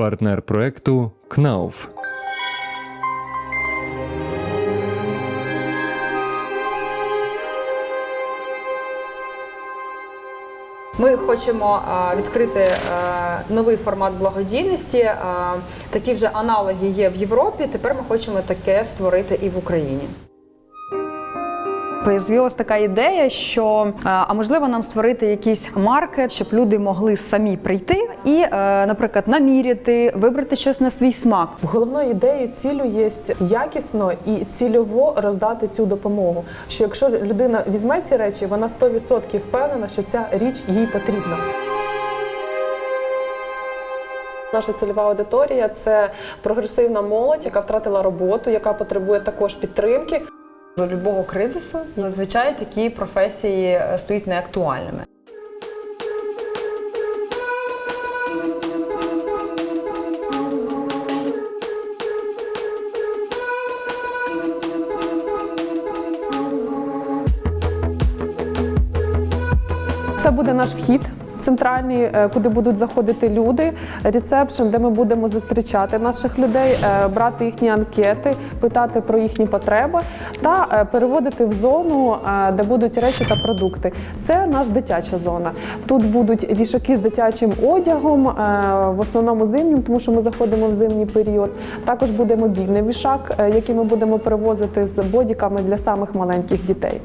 партнер проекту КНАУФ. Ми хочемо е, відкрити е, новий формат благодійності. Е, Такі вже аналоги є в Європі. Тепер ми хочемо таке створити і в Україні. Появилась така ідея, що е, а можливо нам створити якийсь маркет, щоб люди могли самі прийти і, е, наприклад, наміряти, вибрати щось на свій смак. Головною ідеєю цілю є якісно і цільово роздати цю допомогу. Що якщо людина візьме ці речі, вона 100% впевнена, що ця річ їй потрібна. Наша цільова аудиторія це прогресивна молодь, яка втратила роботу, яка потребує також підтримки. До любого кризису зазвичай такі професії е, стають неактуальними. Це буде наш вхід. Центральний, е, куди будуть заходити люди, ресепшн, де ми будемо зустрічати наших людей, е, брати їхні анкети, питати про їхні потреби та е, переводити в зону, де будуть речі та продукти. Це наш дитяча зона. Тут будуть вішаки з дитячим одягом, в основному зимнім, тому що ми заходимо в зимній період. Також буде мобільний вішак, який ми будемо перевозити з бодіками для самих маленьких дітей.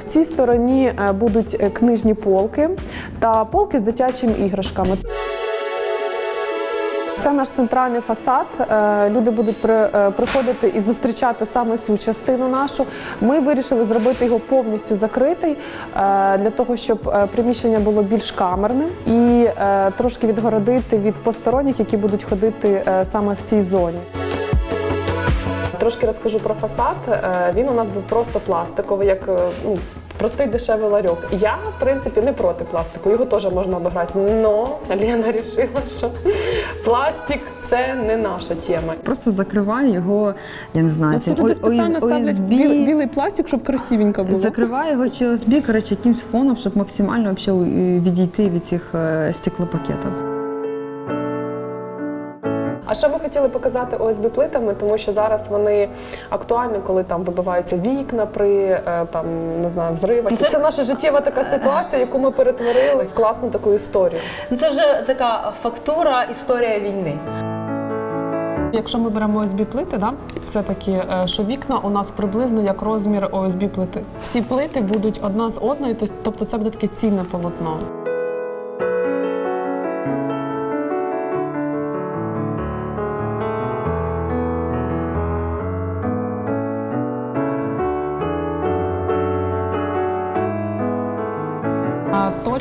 В цій стороні будуть книжні полки та полки з дитячими іграшками. Це наш центральний фасад. Е, Люди будуть е, приходити і зустрічати саме цю частину нашу. Ми вирішили зробити його повністю закритий е, для того, щоб приміщення було більш камерним і трошки відгородити від посторонніх, які будуть ходити саме в цій зоні. Трошки розкажу про фасад. Він у нас був просто пластиковий, як ну, простий дешевий ларьок. Я, в принципі, не проти пластику, його теж можна обіграти. Но Лена вирішила, що пластик це не наша тема. Просто закривай його, я не знаю, цим люди спеціально ставлять білий, білий пластик, щоб красивенько було. закривай його чи OSB, коротше, якимсь фоном, щоб максимально вообще відійти від цих е, стеклопакетів. А що ми хотіли показати ОСБ плитами, тому що зараз вони актуальні, коли там вибиваються вікна при е, там не знаю взривах. І це наша життєва така ситуація, яку ми перетворили в класну таку історію. Ну, Це вже така фактура історія війни. Якщо ми беремо ОСБ плити, да, все-таки, е, що вікна у нас приблизно як розмір ОСБ плити. Всі плити будуть одна з одної, тобто це буде таке цільне полотно.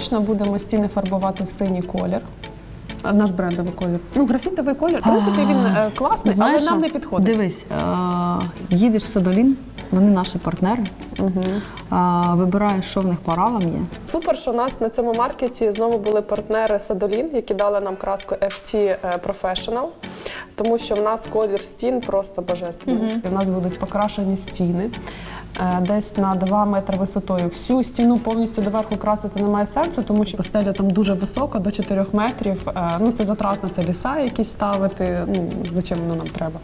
Точно будемо стіни фарбувати в синій колір. Наш брендовий колір. Ну, графітовий колір, в принципі, він е, класний, Знаєш, але нам що? не підходить. Дивись, їдеш в Садолін, вони наші партнери. Вибираєш, що в них по є. Супер, що у нас на цьому маркеті знову були партнери Садолін, які дали нам краску FT е, Professional, тому що в нас колір стін просто божественний. У нас будуть покрашені стіни. Е, Десь на 2 метри висотою. Всю стіну повністю доверху красити немає сенсу, тому що постеля там дуже висока, до 4 метрів. Е, Ну це затратно, це ліса якісь ставити. Ну зачем воно нам треба?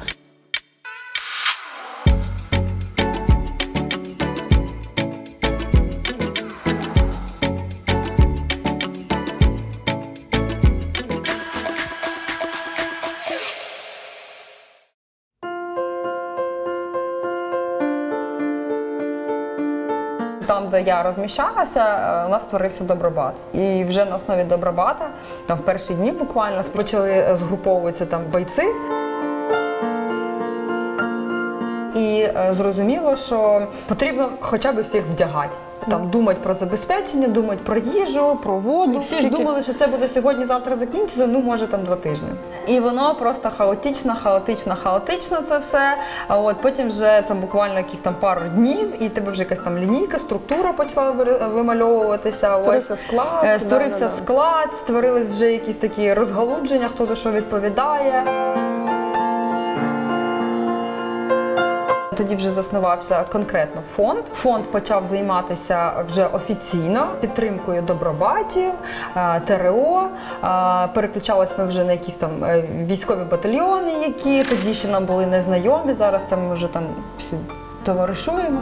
Де я розміщалася, е, у нас створився добробат. І вже на основі добробата, там в перші дні буквально почали е, згруповуватися там бойці. І е, зрозуміло, що потрібно хоча б всіх вдягати. Там думати про забезпечення, думати про їжу, про воду. І всі ж думали, що це буде сьогодні, завтра закінчиться, ну може там два тижні. І воно просто хаотично, хаотично, хаотично це все. А от потім вже там буквально якісь там пару днів, і тебе вже якась там лінійка, структура почала вири- вимальовуватися. Створився Ось. склад. Е, да, Створився да, да. склад, створились вже якісь такі розгалудження, хто за що відповідає. Тоді вже заснувався конкретно фонд. Фонд почав займатися вже офіційно підтримкою добробатів, е, ТРО. Е, Переключались ми вже на якісь там е, військові батальйони, які тоді ще нам були незнайомі. Зараз це ми вже там всі товаришуємо.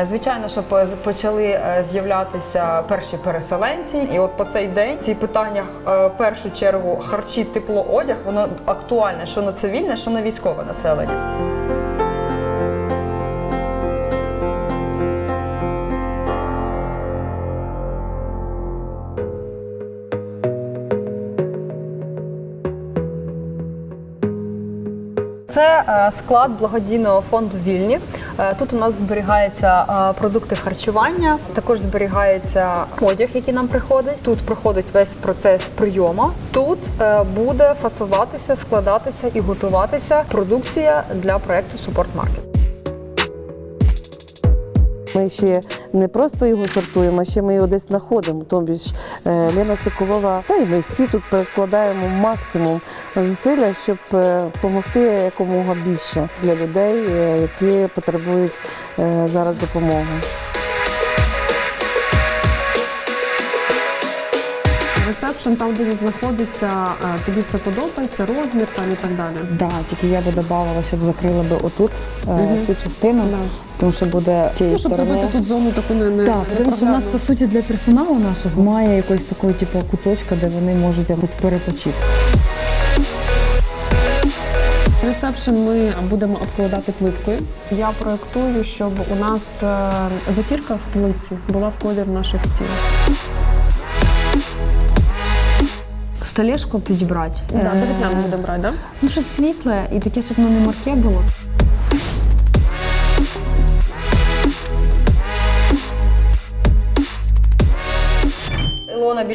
Е, Звичайно, що почали е, з'являтися перші переселенці, і от по цей день ці питання е, в першу чергу харчі, тепло, одяг, воно актуальне, що на цивільне, що на військове населення. Це е, склад благодійного фонду Вільні. Е, Тут у нас зберігаються е, продукти харчування, також зберігається одяг, який нам приходить. Тут проходить весь процес прийому. Тут буде фасуватися, складатися і готуватися продукція для проекту Support Market. Ми ще не просто його сортуємо, а ще ми його десь знаходимо. Тобі ж е, Лена Соколова, та й ми всі тут прикладаємо максимум зусилля, щоб допомогти якомога більше для людей, е, які потребують е, зараз допомоги. Ресепшн, там, де він знаходиться, е, тобі це подобається, розмір там і так далі. Да, тільки я би додавала, щоб закрили би отут Мгм. цю частину, Да. тому що буде цієї Ну, щоб сторони. зробити тут зону таку не, не Так, тому що в нас по суті для персоналу нашого немає якоїсь такої, типу, куточка, де вони можуть тут перепочити. Ресепшн ми будемо обкладати плиткою. Я проєктую, щоб у нас е, затірка в плитці була в колір наших стін. Столешку підібрати. Да, дерев'яну будемо брати, да? Ну, щось світле і таке, щоб воно не морке було.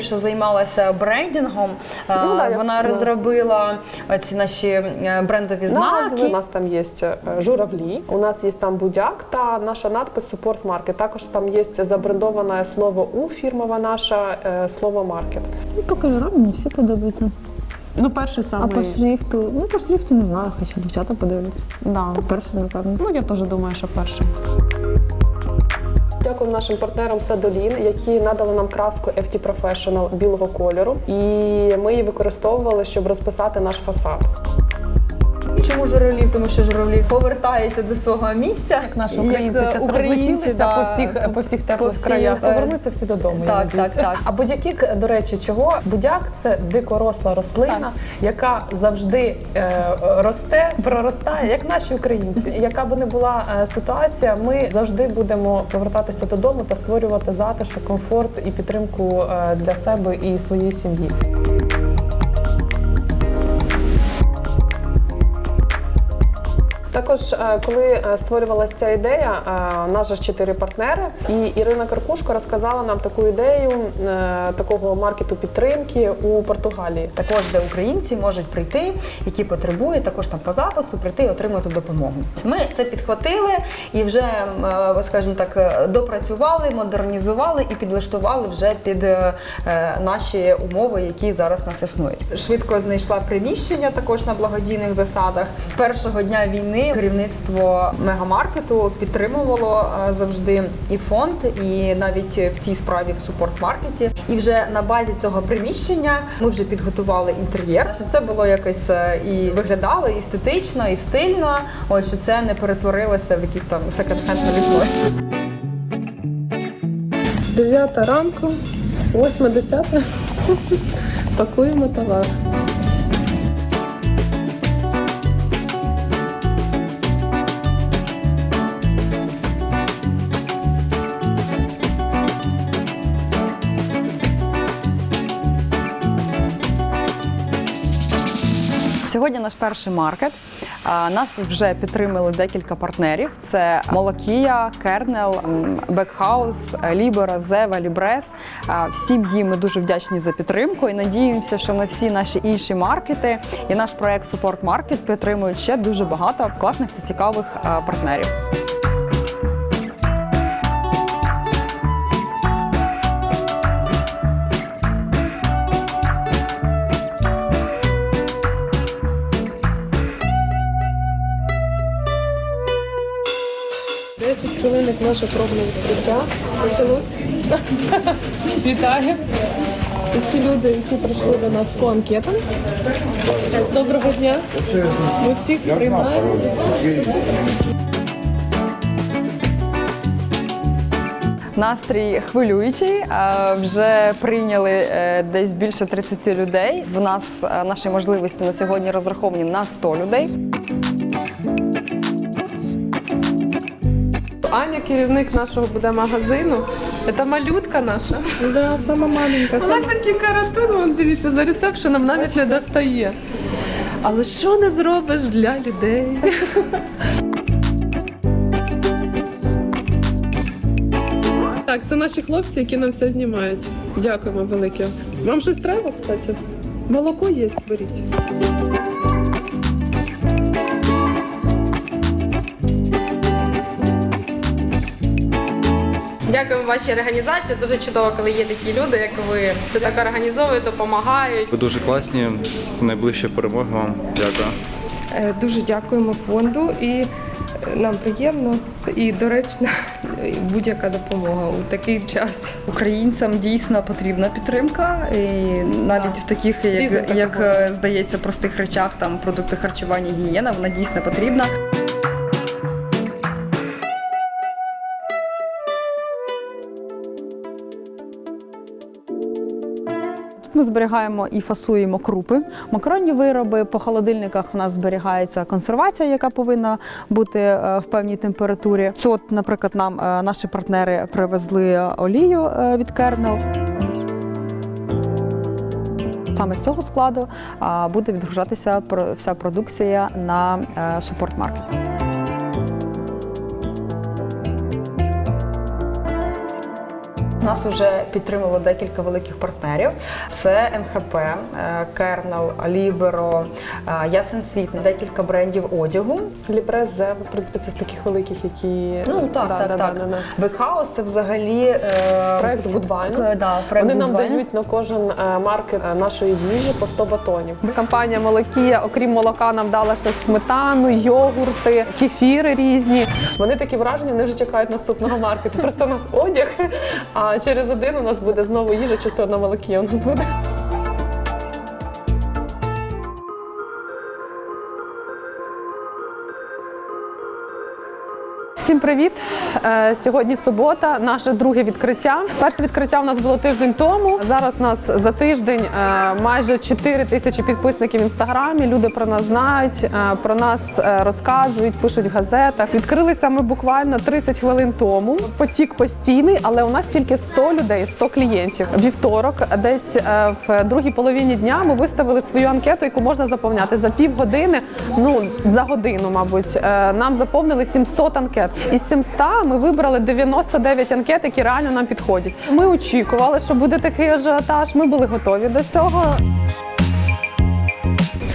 Більше займалася брендингом. Е, Ну, да, Вона ну. розробила ці наші е, брендові Назви. знаки. У нас там є е, журавлі, у нас є там будяк та наша надпис Support Market. Також там є забрендоване слово У, фірмова наша, е, слово маркет. Ну, по кольорам мені всі подобаються. Ну, перший А саме. по шрифту, ну по шрифту не знаю, ще дівчата подивляться. Да. То перше, напевно. Ну, я теж думаю, що перший. Дякую нашим партнерам Садолін, які надали нам краску FT Professional білого кольору, і ми її використовували, щоб розписати наш фасад. Чому журавлів? Тому що журавлі повертаються до свого місця. Як наші українці зараз розлетілися да, по всіх по всіх теплих краях. е, Повернуться всі додому. так, надіюся. так, так. А будь-який, до речі, чого будяк це дикоросла рослина, яка завжди е, росте, проростає, як наші українці. Яка би не була е, ситуація, ми завжди будемо повертатися додому та створювати затишок, комфорт і підтримку для себе і своєї сім'ї. Також, е, коли е, створювалася ця ідея, е, у нас же ж чотири партнери, і Ірина Каркушко розказала нам таку ідею такого маркету підтримки у Португалії. Також де українці можуть прийти, які потребують, також там по запису прийти і отримати допомогу. Ми це підхватили і вже, скажімо так, допрацювали, модернізували і підлаштували вже під наші умови, які зараз нас існують. Швидко знайшла приміщення також на благодійних засадах. З першого дня війни керівництво мегамаркету підтримувало е, завжди і фонд, і навіть в цій справі в супорт-маркеті. І вже на базі цього приміщення ми вже підготували інтер'єр, щоб це було якось е, і виглядало і естетично, і стильно. Ось що це не перетворилося в якийсь там секонд-хенд новізной. Дев'ята ранку, восьме десяте. Пакуємо товар. Сьогодні наш перший маркет. Нас вже підтримали декілька партнерів: це Молокія, Кернел, Бекхаус, Лібера, Зева, Лібрес. Всім їм ми дуже вдячні за підтримку і надіємося, що на всі наші інші маркети і наш проект Support Market підтримують ще дуже багато класних та цікавих партнерів. Хвилинник наше пробне відкриття почалось. Вітаю. Це всі люди, які прийшли до нас по анкетам. Доброго дня. Ми всіх приймаємо. Настрій хвилюючий. е, Вже прийняли е, десь більше 30 людей. В нас е, наші можливості на сьогодні розраховані на 100 людей. Аня, керівник нашого буде магазину. Це малютка наша. Да, сама маленька. Нас такий каратин, дивіться, за рецепшеном навіть не достає. Але що не зробиш для людей? Так, це наші хлопці, які нам все знімають. Дякуємо велике. Вам щось треба, кстати? Молоко є, беріть. Дякуємо вашій організації. Дуже чудово, коли є такі люди, як ви все так організовують, допомагають. Ви дуже класні. Найближче перемоги вам. Дякую. Е, Дуже дякуємо фонду і е, нам приємно і доречна будь-яка допомога у такий час. Українцям дійсно потрібна підтримка, і навіть в таких, як, як е, здається, простих речах, там продукти харчування, гігієна, вона дійсно потрібна. Ми зберігаємо і фасуємо крупи, макаронні вироби. По холодильниках у нас зберігається консервація, яка повинна бути е, в певній температурі. От, наприклад, нам е, наші партнери привезли олію е, від Кернел. Саме з цього складу буде відгружатися вся продукція на е, Нас вже підтримало декілька великих партнерів. Це МХП, Кернел, Ліберо, Ясен Світ, декілька брендів одягу. Ліпрес, в принципі, це з таких великих, які Ну так, Да, так, да, так. да, да, да. Бекхаус це взагалі е, проект Goodwine. Е, Да, проект Вони нам дають на кожен е, маркет нашої їжі по 100 батонів. Компанія Молокія, окрім молока, нам дала ще сметану, йогурти, кефіри різні. Вони такі враження, вони вже чекають наступного маркету. Просто у нас одяг, а через один у нас буде знову їжа, чисто на молокі у нас буде. Всім привіт! Е, Сьогодні субота, наше друге відкриття. Перше відкриття у нас було тиждень тому. Зараз у нас за тиждень е, майже 4 тисячі підписників в інстаграмі. Люди про нас знають, е, про нас розказують, пишуть в газетах. Відкрилися ми буквально 30 хвилин тому. Потік постійний, але у нас тільки 100 людей, 100 клієнтів. Вівторок, десь в другій половині дня, ми виставили свою анкету, яку можна заповняти за півгодини. Ну за годину, мабуть, нам заповнили 700 анкет. Із 700 ми вибрали 99 анкет, які реально нам підходять. Ми очікували, що буде такий ажіотаж. Ми були готові до цього.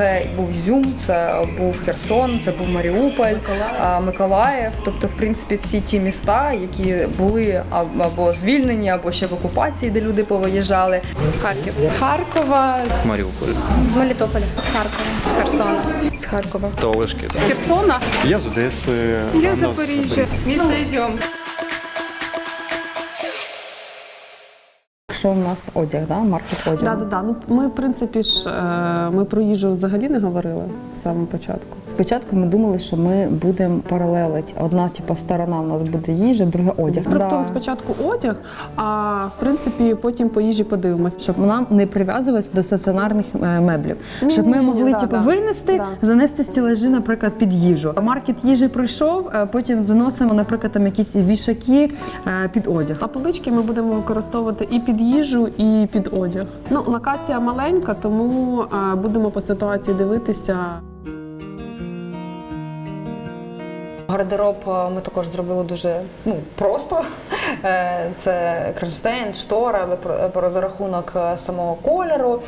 Це був Ізюм, це був Херсон, це був Маріуполь, Миколаїв. Тобто, в принципі, всі ті міста, які були аб- або звільнені, або ще в окупації, де люди повиїжджали. Харків з Харкова. Маріуполь З Мелітополя, з Харкова, з Херсона. З Харкова. Олешки. З Херсона Я з Одеси. Я Запоріжжя. Місто Ізюм. Що в нас одяг, да? маркет одягу. Да, да, да. Ну ми в принципі ж е, ми про їжу взагалі не говорили в самому початку. Спочатку ми думали, що ми будемо паралелити. Одна типу, сторона у нас буде їжа, друга одяг. Раптом спочатку одяг, а в принципі потім по їжі подивимося. Щоб нам не прив'язуватися до стаціонарних е, меблів, щоб ми могли да, типу, да. винести, Да. занести стілажі, наприклад, під їжу. Маркет їжі пройшов, а потім заносимо, наприклад, там якісь вішаки е, під одяг. А полички ми будемо використовувати і під їжу, і під одяг. Ну, локація маленька, тому е, будемо по ситуації дивитися. Гардероб е, ми також зробили дуже ну, просто. Е, Це кронштейн, штори, але про, за рахунок е, самого кольору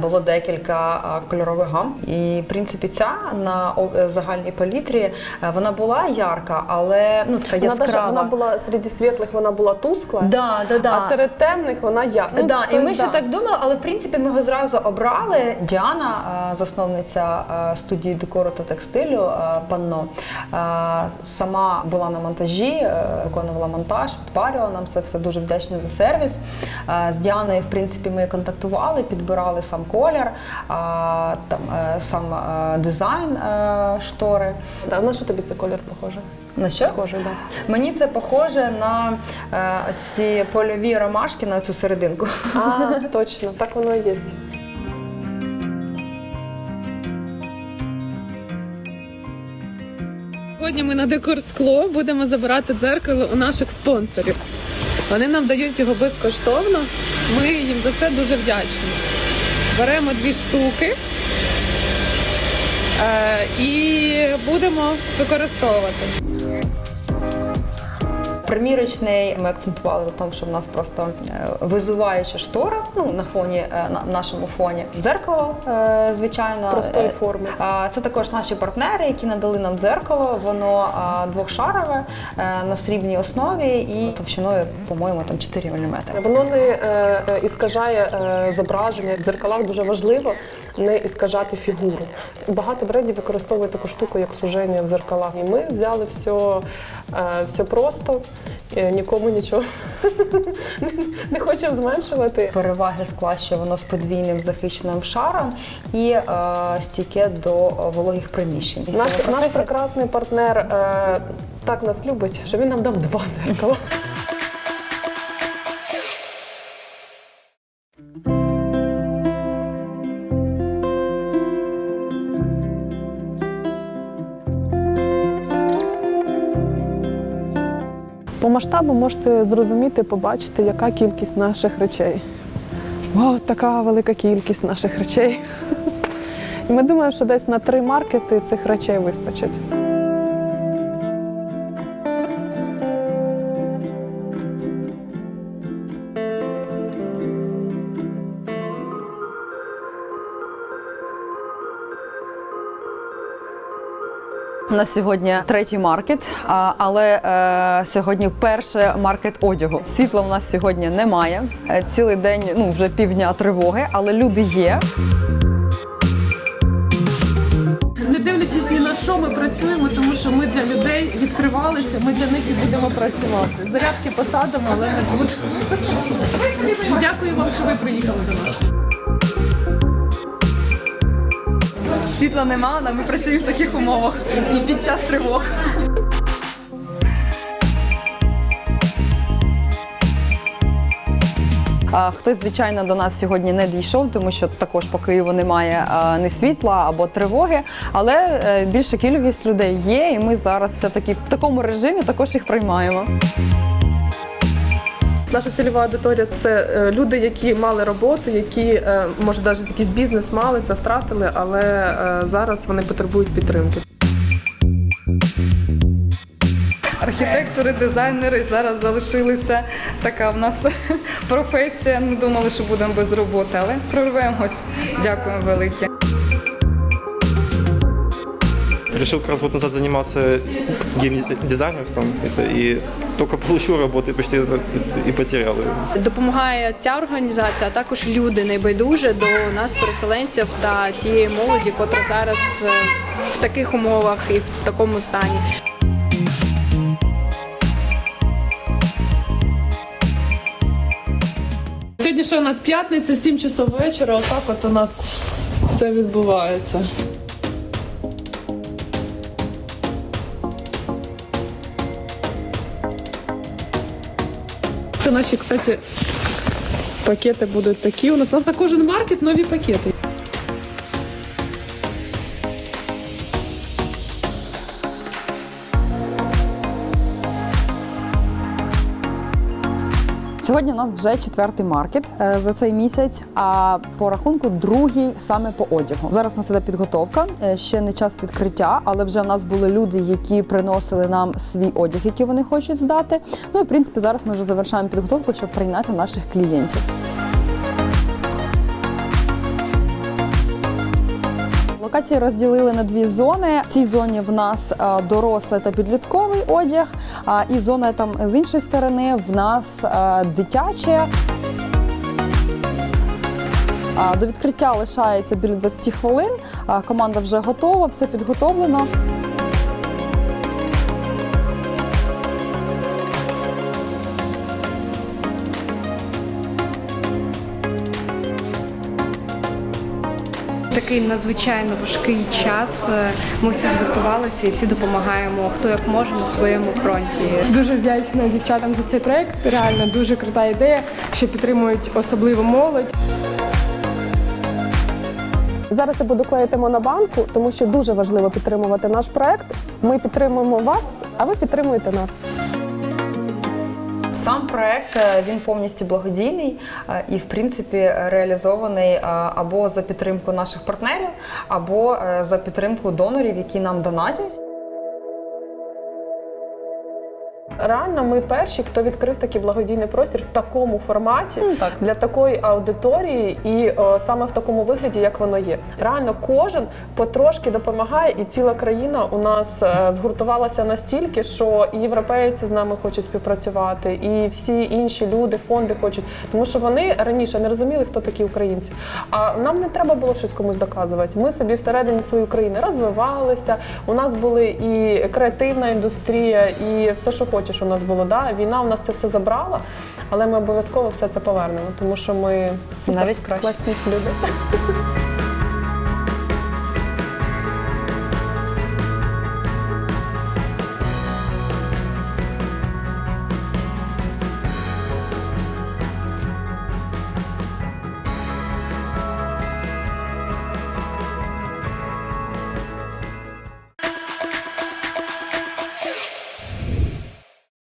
було декілька кольорових гам. І в принципі ця на загальній палітрі вона була ярка, але ну така Вона, яскрава. вона була серед світлих, вона була тускла, Да, да, да. а серед темних вона я. Ну, да, і ми есть, ще так думали, але в принципі ми його зразу обрали. Діана, засновниця студії декору та текстилю Панно, сама була на монтажі, е, виконувала монтаж, відпарювала нам це все дуже вдячна за сервіс. Е, З Діаною, в принципі, ми контактували, підбирали сам колір, там е, сам дизайн штори. Да, на що тобі цей колір похоже? На що? Схожий, да. Мені це похоже на е, ці польові ромашки на цю серединку. А, точно, так воно і є. Сьогодні ми на декор скло будемо забирати дзеркало у наших спонсорів. Вони нам дають його безкоштовно. Ми їм за це дуже вдячні. Беремо дві штуки е, і будемо використовувати. Примірочний ми акцентували на тому, що в нас просто е, визуваюча штора ну, на фоні е, на нашому фоні. Дзеркало, е, звичайно. Простої форми. Це також наші партнери, які надали нам дзеркало. Воно двохшарове на срібній основі і товщиною, по-моєму, там 4 мм. Воно не іскажає зображення. В дзеркалах дуже важливо не іскажати фігуру. Багато брендів використовують таку штуку, як суження в дзеркалах. І ми взяли все, все просто, е, нікому нічого не хочемо зменшувати. Переваги скла, що воно з подвійним захищеним шаром і е, стійке до вологих приміщень. Наш, наш прекрасний партнер е, так нас любить, що він нам дав два дзеркала. Масштабу можете зрозуміти, побачити, яка кількість наших речей. О, така велика кількість наших речей. І ми думаємо, що десь на три маркети цих речей вистачить. У нас сьогодні третій маркет, але е, сьогодні перше маркет одягу. Світла у нас сьогодні немає. Е, Цілий день, ну вже півдня тривоги, але люди є. Не дивлячись ні на що, ми працюємо, тому що ми для людей відкривалися, ми для них і будемо працювати. Зарядки посадимо, але не буде. Дякую вам, що ви приїхали до нас. Світла немає, але ми працюємо в таких умовах і під час тривог. А, Хтось, звичайно, до нас сьогодні не дійшов, тому що також по Києву немає а, ні світла або тривоги. Але е, більша кількість людей є, і ми зараз все-таки в такому режимі також їх приймаємо. Наша цільова аудиторія це е, люди, які мали роботу, які е, може навіть якийсь бізнес мали, це втратили, але е, зараз вони потребують підтримки. Архітектори, дизайнери зараз залишилися така в нас професія. Не думали, що будемо без роботи, але прорвемось. Дякуємо велике. Решил как раз год назад заниматься гейм-дизайнерством это, и только получил работу и почти и потерял ее. Допомагає ця організація, а також люди небайдужі до нас, переселенців та тієї молоді, котра зараз е, в таких умовах і в такому стані. Сьогодні що у нас п'ятниця, 7 часов вечора. Отак от у нас все відбувається. Це наші, кстати, пакети будуть такі. У нас, на кожен маркет нові пакети. Сьогодні у нас вже четвертий маркет е, за цей місяць, а по рахунку другий саме по одягу. Зараз нас іде підготовка, е, ще не час відкриття, але вже в нас були люди, які приносили нам свій одяг, який вони хочуть здати. Ну і в принципі зараз ми вже завершаємо підготовку, щоб прийняти наших клієнтів. Локації розділили на дві зони. В цій зоні в нас е, дорослий та підлітковий одяг, а і зона там з іншої сторони в нас дитяча. дитяче. До відкриття лишається біля 20 хвилин. Команда вже готова, все підготовлено. Такий надзвичайно важкий час ми всі згуртувалися і всі допомагаємо, хто як може на своєму фронті. Дуже вдячна дівчатам за цей проект. Реально дуже крута ідея, що підтримують особливо молодь. Зараз я буду клеїти монобанку, тому що дуже важливо підтримувати наш проект. Ми підтримуємо вас, а ви підтримуєте нас. Сам проект е, він повністю благодійний е, і, в принципі, реалізований е, або за підтримку наших партнерів, або за підтримку донорів, які нам донатять. Реально, ми перші, хто відкрив такий благодійний простір в такому форматі так для такої аудиторії, і е, саме в такому вигляді, як воно є. Реально, кожен потрошки допомагає, і ціла країна у нас е, згуртувалася настільки, що і європейці з нами хочуть співпрацювати, і всі інші люди, фонди хочуть, тому що вони раніше не розуміли, хто такі українці. А нам не треба було щось комусь доказувати. Ми собі всередині своєї країни розвивалися. У нас були і креативна індустрія, і все, що хочеш, у нас було. Да? Війна у нас це все забрала, але ми обов'язково все це повернемо, тому що ми супер Навіть краще. класні люди.